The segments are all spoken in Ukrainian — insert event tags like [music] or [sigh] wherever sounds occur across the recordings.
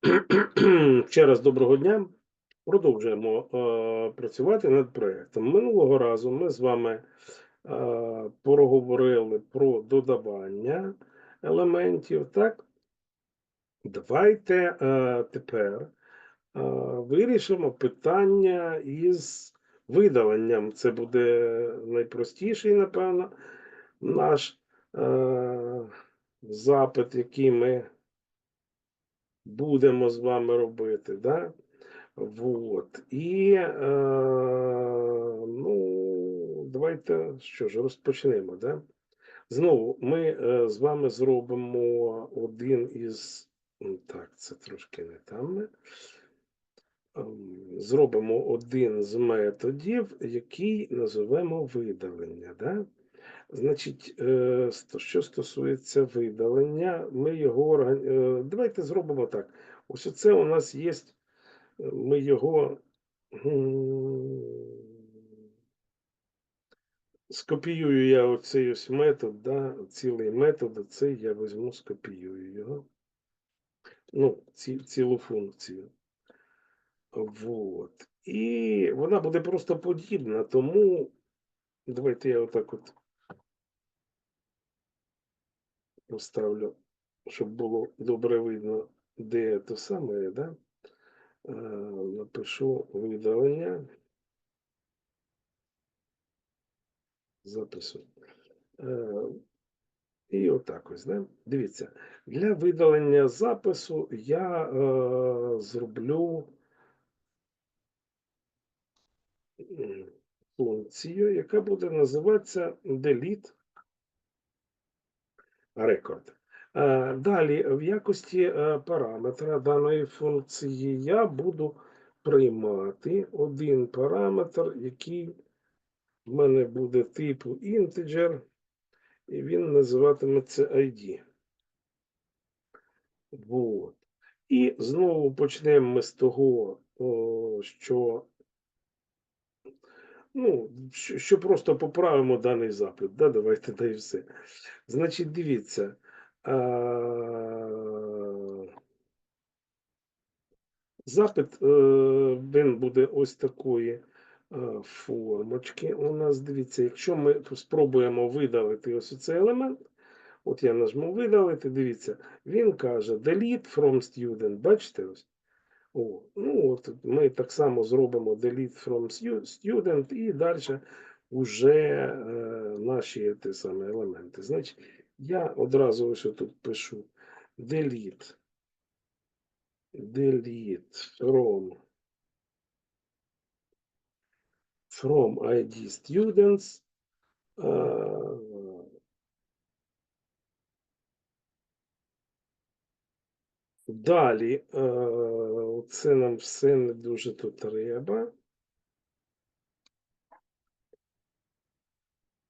[clears throat] Ще раз доброго дня. Продовжуємо е, працювати над проєктом. Минулого разу ми з вами е, проговорили про додавання елементів. Так, давайте е, тепер е, вирішимо питання із видаленням. Це буде найпростіший, напевно, наш е, запит, який ми будемо з вами робити, да? Вот. І е, ну, давайте що ж, розпочнемо. Да? Знову ми е, з вами зробимо один із. Так, це трошки не там. Ем, Зробимо один з методів, який називемо видалення. Да? Значить, е, що стосується видалення, ми його орган... е, давайте зробимо так. Ось оце у нас є, ми його скопіюю я оцей ось метод, да, цілий метод, оцей я візьму, скопіюю його. Ну, ці, цілу функцію. Вот. І вона буде просто подібна, тому давайте я отак от поставлю, щоб було добре видно, де те саме, да? Е, Напишу видалення запису. Е, І отак ось, да? Дивіться, для видалення запису я е, зроблю функцію, яка буде називатися delete record. Е, Далі, в якості е, параметра даної функції я буду приймати один параметр, який в мене буде типу integer, і він називатиметься ID. Вот. І знову почнемо ми з того, що, ну, що, що просто поправимо даний запит. Да? Давайте да і все. Значить, дивіться. А... Запит е, він буде ось такої е, формочки. У нас дивіться, якщо ми спробуємо видалити ось цей елемент, от я нажму видалити, дивіться, він каже delete from student. Бачите ось? О, ну от ми так само зробимо delete from student і далі вже е, наші ті самі елементи. Значить, я одразу ось тут пишу delete. Delete from from ID students. е, Далі, е, це нам все не дуже тут треба.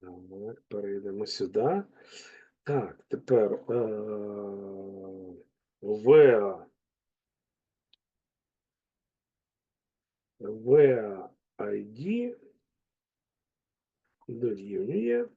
Так, перейдемо сюди. Так, тепер where, where ID дорівнює.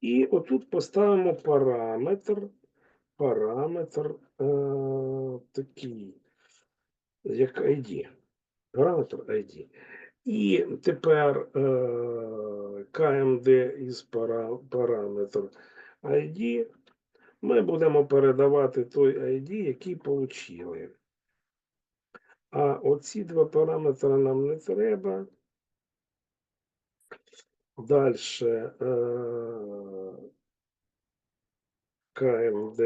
І отут поставимо параметр, параметр такий, як ID. Параметр ID. І тепер КМД із пара, параметр ID ми будемо передавати той ID, який отримали. А оці два параметри нам не треба. Далі е, КМД,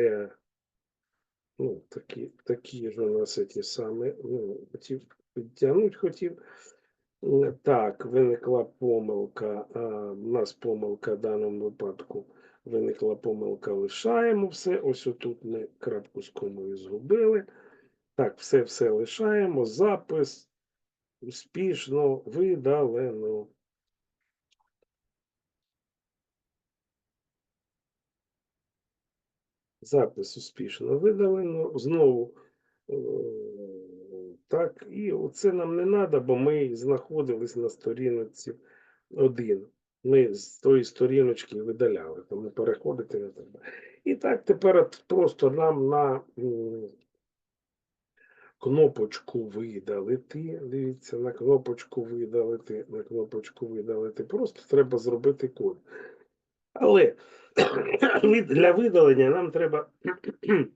ну, такі, такі ж у нас ті самі, ну, хотів підтягнути хотів. Так, виникла помилка. а, У нас помилка в даному випадку виникла помилка. Лишаємо все. Ось отут ми крапку з комою згубили. Так, все все лишаємо. Запис успішно видалено. Запис успішно видалено. Знову е, так, і оце нам не треба, бо ми знаходились на сторінці один. Ми з тої сторіночки видаляли, тому переходити не треба. І так, тепер просто нам на кнопочку видалити. Дивіться, на кнопочку видалити, на кнопочку видалити. Просто треба зробити код. Але [clears throat] для видалення нам треба [clears throat]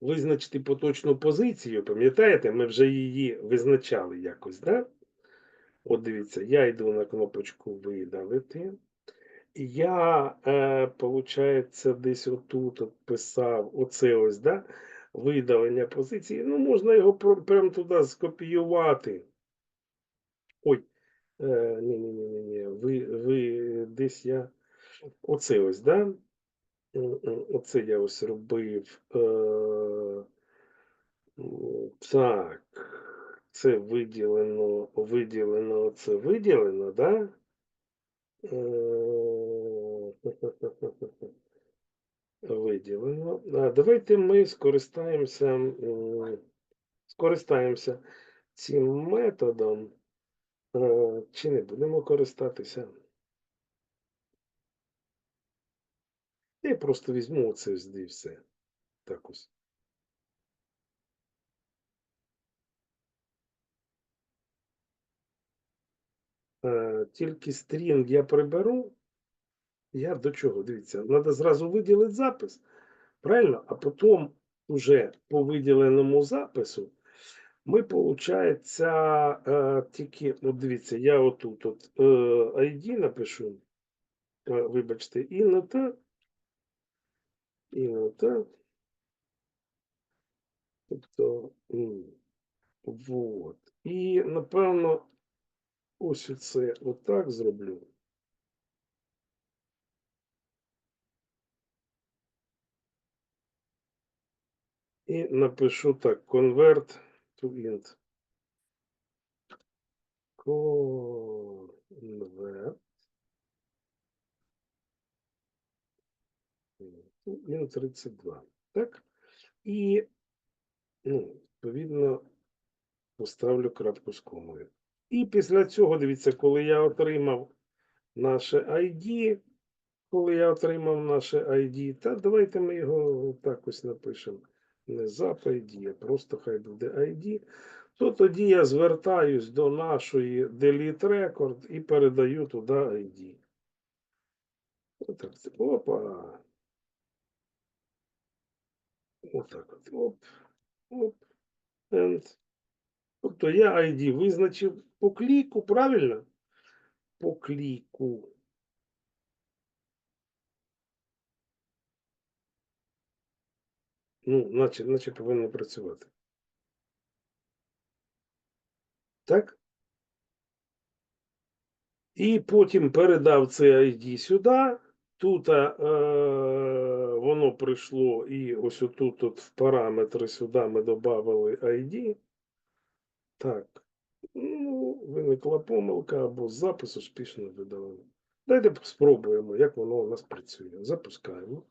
визначити поточну позицію. Пам'ятаєте, ми вже її визначали якось, да? От дивіться, я йду на кнопочку видалити. Я, е, получається, десь отут от писав оце ось, да? Видалення позиції. Ну, можна його прямо туди скопіювати. Ой, е, ні, ні, ні, ні, ні. Ви, ви десь я. Оце ось, да? Оце я ось робив. Е, так. Це виділено, виділено, це виділено, да? Е, Виділено. А, Давайте ми скористаємося, скористаємося цим методом. Е, Чи не будемо користатися? Я просто візьму оце і все. Так ось. Е, Тільки стрінг я приберу. Я до чого? Дивіться, треба зразу виділити запис. Правильно? А потім уже по виділеному запису ми, виходить, е, тільки, от дивіться, я отут от е, ID напишу. Вибачте, інота. Інота. Тобто, вот. І, напевно, ось оце отак зроблю. І напишу так: convert to int. Convert int 32. Так? І, ну, відповідно, поставлю крапку з комою. І після цього, дивіться, коли я отримав наше ID, коли я отримав наше ID, та давайте ми його так ось напишемо. Не zap ID, а просто хай буде ID. То тоді я звертаюсь до нашої delete record і передаю туди ID. Отак. Опа. Отак от. Оп. Оп. And. Тобто я ID визначив по кліку, правильно? По кліку. Ну, наче, наче повинно працювати. Так? І потім передав це ID сюди. Тут е, воно прийшло, і ось отут от в параметри сюди ми додали ID. Так. Ну, виникла помилка або запис успішно видалено. Давайте спробуємо, як воно у нас працює. Запускаємо.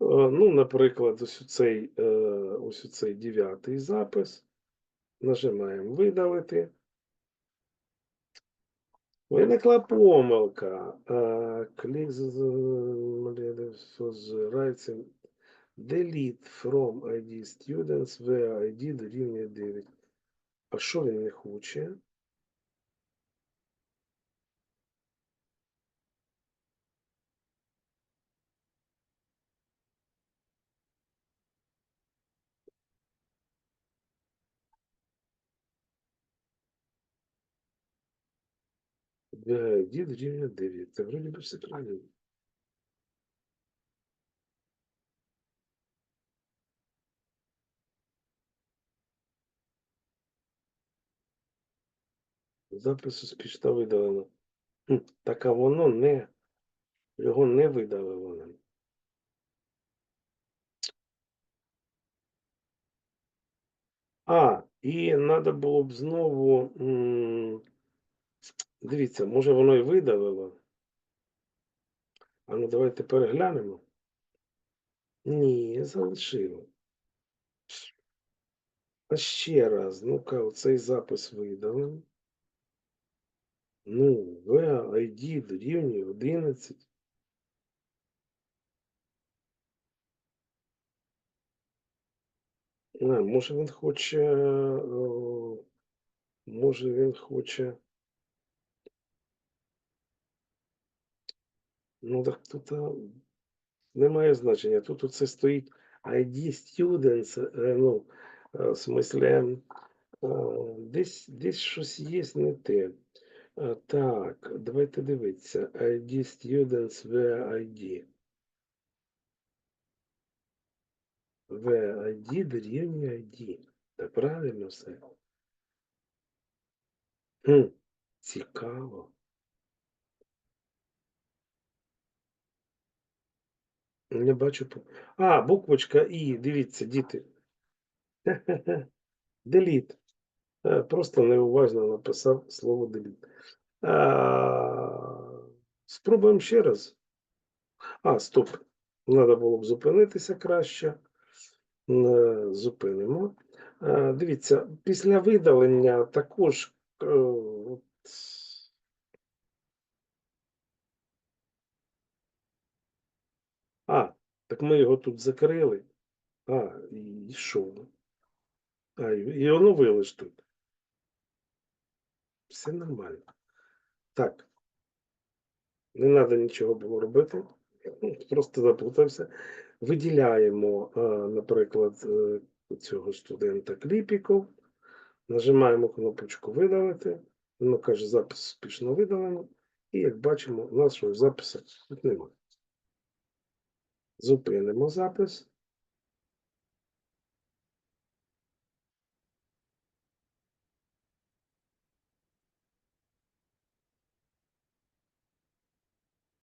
Е, Ну, наприклад, ось цей, ось цей дев'ятий запис. Нажимаємо видалити. Виникла помилка. Е, Клік з rights delete from ID students where ID дорівнює 9. А що він не хоче? Where ID дорівнює 9. Це вроді би все правильно. Запис успішно видалено. Так а воно не. Його не видалило нам. А, і треба було б знову. Дивіться, може воно і видалило. А ну давайте переглянемо. Ні, залишило. А ще раз, ну-ка, оцей запис видалимо. Ну, VID дорівнює 11. А, може він хоче. о, Може він хоче. Ну, так тут немає значення. Тут оце стоїть ID students, е, ну, е, в смислі, е, десь, десь щось є не те. Так, давайте дивитися. ID students VID. VID дорівнює ID. Та правильно все. Хм, цікаво. Не бачу. А, буквочка І, дивіться, діти. [laughs] Деліт. Е, Просто неуважно написав слово деліт. Спробуємо ще раз. А, стоп. Треба було б зупинитися краще. Е, Зупинимо. Е, Дивіться, після видалення також. е, от, А, так ми його тут закрили. А, і що? А, і оновили ж тут. Все нормально. Так. Не треба нічого було робити. Просто заплутався. Виділяємо, наприклад, е, цього студента кліпіков. Нажимаємо кнопочку видалити. Воно каже, запис успішно видалено. І як бачимо, нашого запису тут немає. Зупинимо запис.